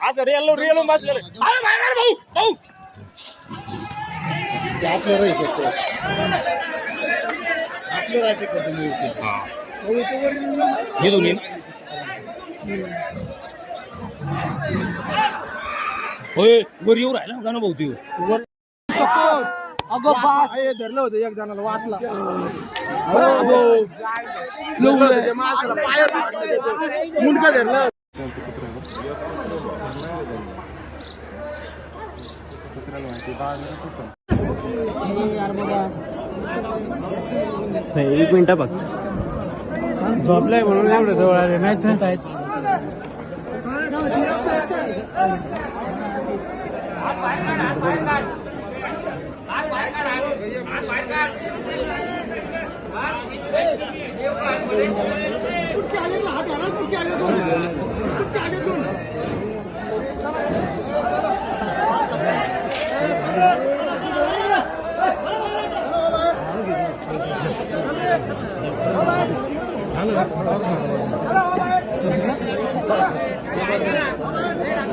असं real real बसलेलं अरे बाहेर भाऊ? हा. हे दोन्ही? होय वर येऊ राहिला ना भाऊ तू वर अगं बास. आहे, धरलं होतं एक जणाला वाचला. मुंडका धरलं. एक मिनिट बघ झोपलाय म्हणून एवढं जवळ आले नाही तर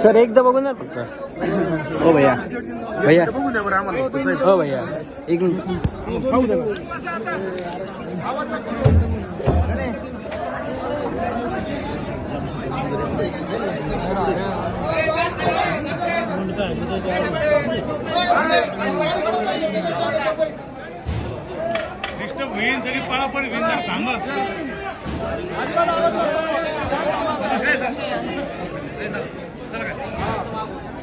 सर एकदा बघू ना फक्त. हो भैया. भैया. हो भैया. एक मिनिट. डिस्टर्ब होईल भैया एक मिनिट पाहू थांबत.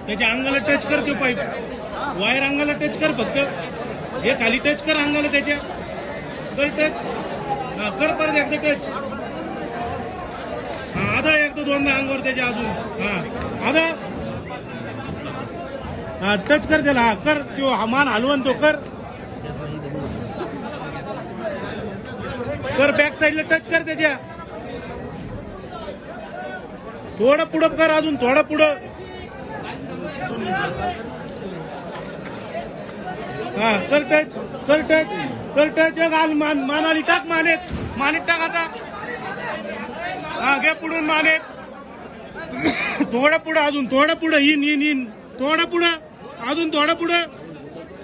त्याच्या अंगाला टच कर तो पाईप वायर अंगाला टच कर फक्त. हे खाली टच कर अंगाला त्याच्या. कर टच हा कर परत एकदा टच हा आदळ एकदा दोनदा अंगावर त्याच्या अजून. हा आदळ. हा टच कर त्याला. हा कर. तो मान हलवून तो कर. कर बॅक साईडला टच कर त्याच्या. थोडं पुढं कर अजून थोडं पुढं. हा कर टच कर टच कर टच घाल मान मानाली टाक मानेत. मानेत टाक आता. हा घे पुढून मानेत. थोडं पुढं अजून थोडं पुढं इन इन इन. थोडं पुढं अजून थोडं पुढं.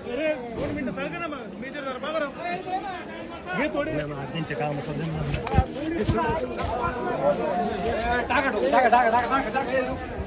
दोन मिनिटं सरका ना मग. मेजर बघा थोडे त्यांचे काम टाका